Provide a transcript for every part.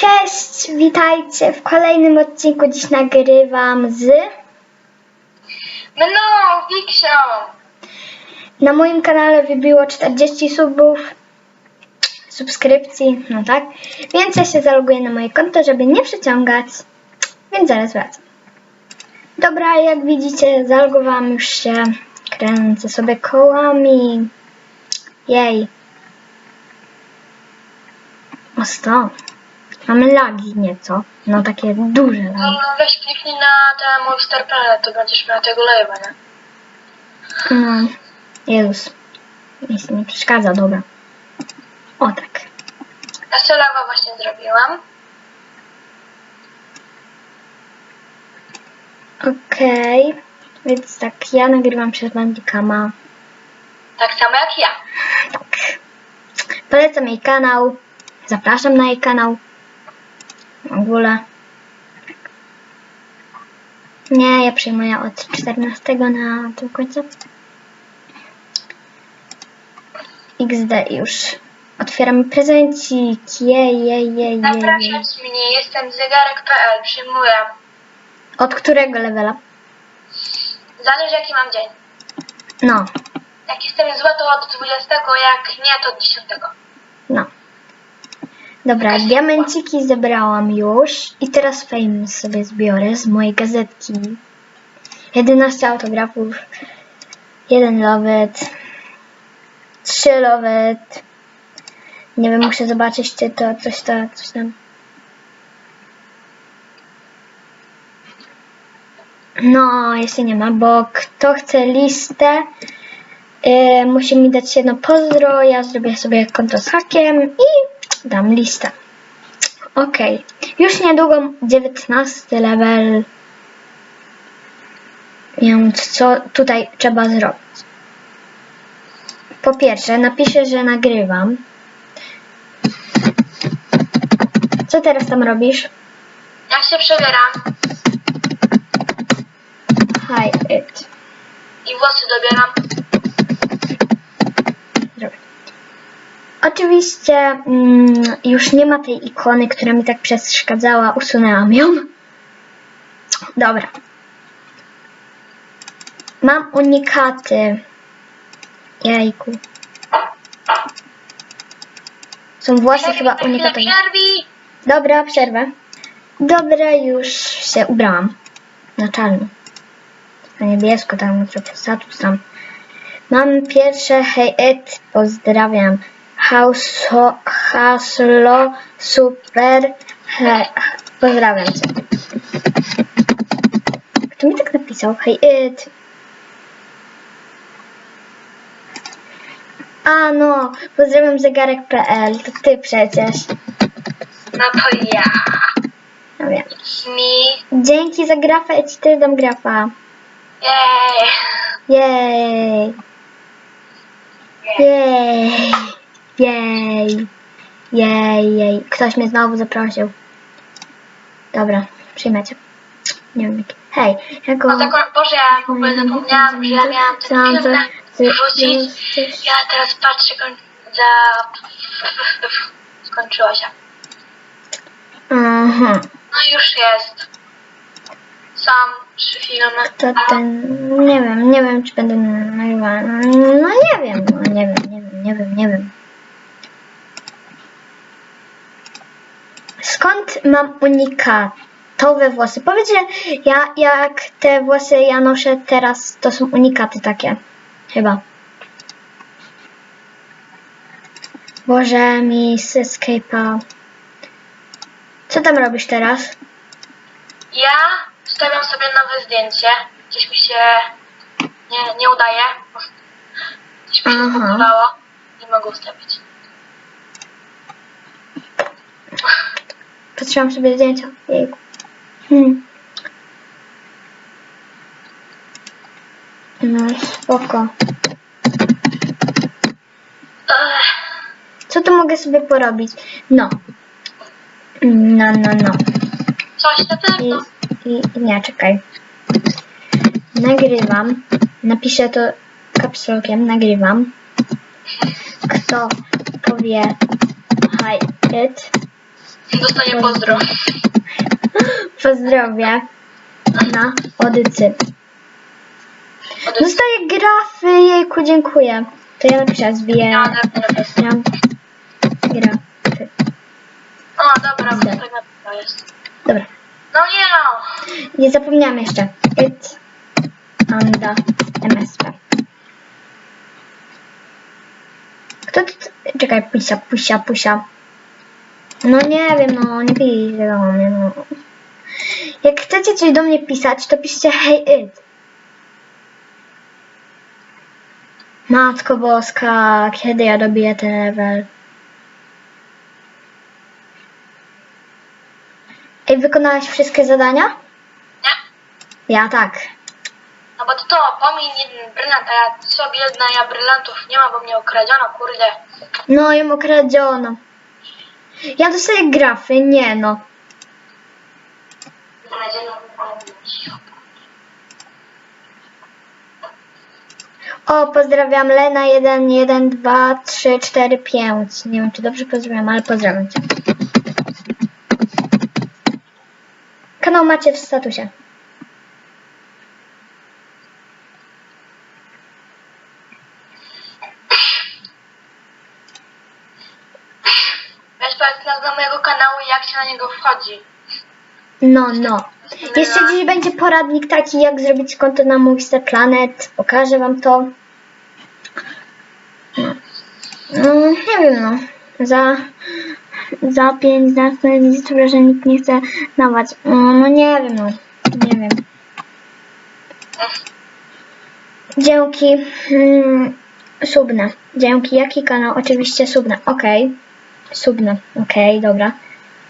Cześć, witajcie w kolejnym odcinku. Dziś nagrywam z... Mną, Wiksią! Na moim kanale wybiło 40 subów, subskrypcji, no tak. Więc ja się zaloguję na moje konto, żeby nie przeciągać. Więc zaraz wracam. Dobra, jak widzicie, zalogowałam już się. Kręcę sobie kołami. Jej. O sto. Mamy lagi nieco. No takie duże lagi. No weź kliknij na ten mój Star Planet, to będziesz miał tego live'a, nie? No, Jezus. Nic nie przeszkadza, dobra. O tak. Ja sobie live'a właśnie zrobiłam. Okej. Więc tak, ja nagrywam przez Bandicama. Tak samo jak ja. Tak. Polecam jej kanał. Zapraszam na jej kanał. W ogóle. Nie, ja przyjmuję od 14 na tym końcu. XD już. Otwieramy prezencik. Jej, jej, jej, jej. Zapraszać mnie, jestem zegarek.pl, przyjmuję. Od którego levela? Zależy jaki mam dzień. No, Jak jestem zła, to od 20, jak nie, to od 10. Dobra, diamenciki zebrałam już i teraz fame sobie zbiorę z mojej gazetki. 11 autografów, jeden lowet, 3 lowet. Nie wiem, muszę zobaczyć, czy to coś, to, coś tam. No, jeszcze nie ma, bo kto chce listę, yy, musi mi dać jedno pozdro, ja zrobię sobie konto z hakiem i dam listę. Okej, już niedługo 19 level, więc co tutaj trzeba zrobić? Po pierwsze, napiszę, że nagrywam. Co teraz tam robisz? Jak się przebieram Hi, it. i włosy dobieram, Zrobię. Oczywiście mm, już nie ma tej ikony, która mi tak przeszkadzała. Usunęłam ją. Dobra. Mam unikaty. Jajku. Są włosy chyba unikatowe. Przerwij! Dobra, przerwę. Dobra, już się ubrałam. Na czarno. Na niebiesko, tam trochę status tam. Mam pierwsze hej it, pozdrawiam. Hauso, haslo, super, he, pozdrawiam cię. Kto mi tak napisał? Hej it. A no, pozdrawiam zegarek.pl, to ty przecież. No to ja. No wiem. It's me. Dzięki za grafę, ja ci też dam grafa. Jej. Jej. Jej. Jej. Jej, jej. Ktoś mnie znowu zaprosił. Dobra, przyjmę cię. Nie wiem jaki. Hej, jako... No tak, Boże, ja w ogóle zapomniałam, że ja miałam ten film wrzucić. Ja teraz patrzę, koń... za... Skończyło się. Aha. No już jest. Sam trzy filmy. To ten... Nie wiem, nie wiem czy będę nagrywała. No nie wiem, no nie wiem, nie wiem, nie wiem, nie wiem. Skąd mam unikatowe włosy? Powiedz, że ja, jak te włosy ja noszę teraz, to są unikaty takie. Chyba. Boże, mi z Escape'a. Co tam robisz teraz? Ja stawiam sobie nowe zdjęcie. Gdzieś mi się nie, nie udaje. Gdzieś mi się Aha. zbugowało i mogę ustawić. Patrzyłam sobie zdjęcia. Jejku. Hmm. No spoko. Co tu mogę sobie porobić? No. No, no, no. coś na pewno. i, i nie, czekaj. Nagrywam. Napiszę to kapsulokiem. Nagrywam. Kto powie hi it, Dostanie pozdro. Pozdrowie. Na odycy. Od... Dostaję grafy, jejku, dziękuję. To ja napiszę zbiję. Ja odepnę bez... Grafy. O, dobra, bo tak na jest. Dobra. No nie no! Nie zapomniałam jeszcze. It anda MSP. Kto to? Czekaj, pusia, pusia, pusia. No nie wiem, no nie piszcie do mnie, no. Jak chcecie coś do mnie pisać, to piszcie hey it. Matko Boska, kiedy ja dobiję ten level? Ej, wykonałeś wszystkie zadania? Nie? Ja tak. No bo to to, pomiń jeden brylant, a ja sobie jedna, ja brylantów nie ma, bo mnie okradziono, kurde. No, ją okradziono. Ja dostaję grafy, nie no. O, pozdrawiam Lena 1, 1, 2, 3, 4, 5. Nie wiem, czy dobrze pozdrawiam, ale pozdrawiam Cię. Kanał macie w statusie. Powiedz nazwę mojego kanału jak się na niego wchodzi. No, no. Jeszcze dziś będzie poradnik taki, jak zrobić konto na Movistar Planet. Pokażę wam to. No. Nie wiem, no. Za, za 5 znaczne wizytów, że nikt nie chce dawać. No, no nie wiem, no. Nie wiem. Dzięki. Mm, subne. Dzięki. Jaki kanał? Oczywiście subne. Okej. Subne. Okej, dobra.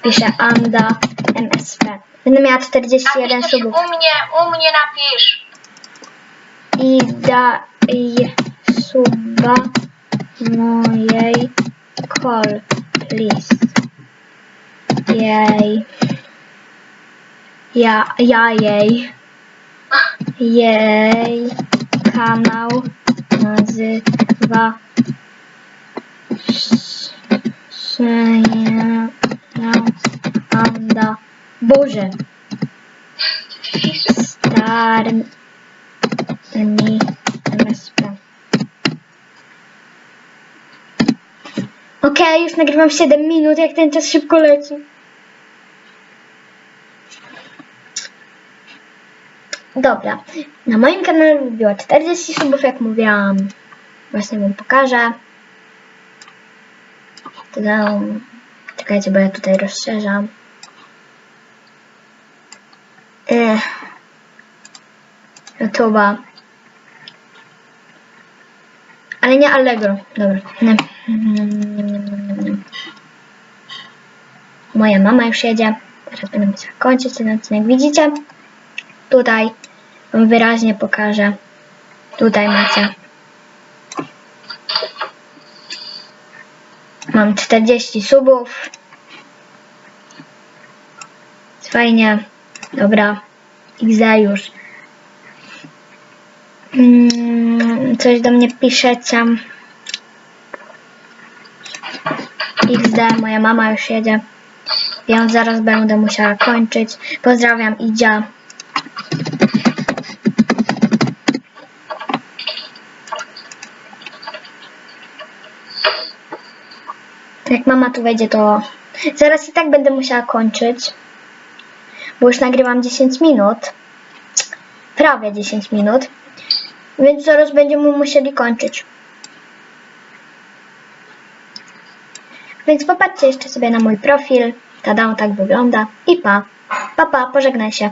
Piszę Anda MSP. Będę miała 41 Napisz coś subów. u mnie, u mnie napisz. I daj suba mojej call, please. Jej. Ja, ja jej. Jej kanał nazywa Anda. Boże. Starmi MSP. Okej, już nagrywam 7 minut, jak ten czas szybko leci. Dobra, na moim kanale było 40 subów, jak mówiłam. Właśnie wam pokażę. To dam. Czekajcie, bo ja tutaj rozszerzam. Ech. YouTube'a. Ale nie Allegro. Dobra. Moja mama już jedzie. Teraz będę musiała kończyć ten odcinek. Widzicie? Tutaj wam wyraźnie pokażę. Tutaj macie. Mam 40 subów. Fajnie. Dobra. XD już. Mm, coś do mnie piszecie. XD, moja mama już jedzie. Więc zaraz będę musiała kończyć. Pozdrawiam Idzia. Jak mama tu wejdzie, to zaraz i tak będę musiała kończyć. Bo już nagrywam 10 minut. Prawie 10 minut. Więc zaraz będziemy musieli kończyć. Więc popatrzcie jeszcze sobie na mój profil. Tada, on tak wygląda. I pa. Pa, pa, pożegnaj się.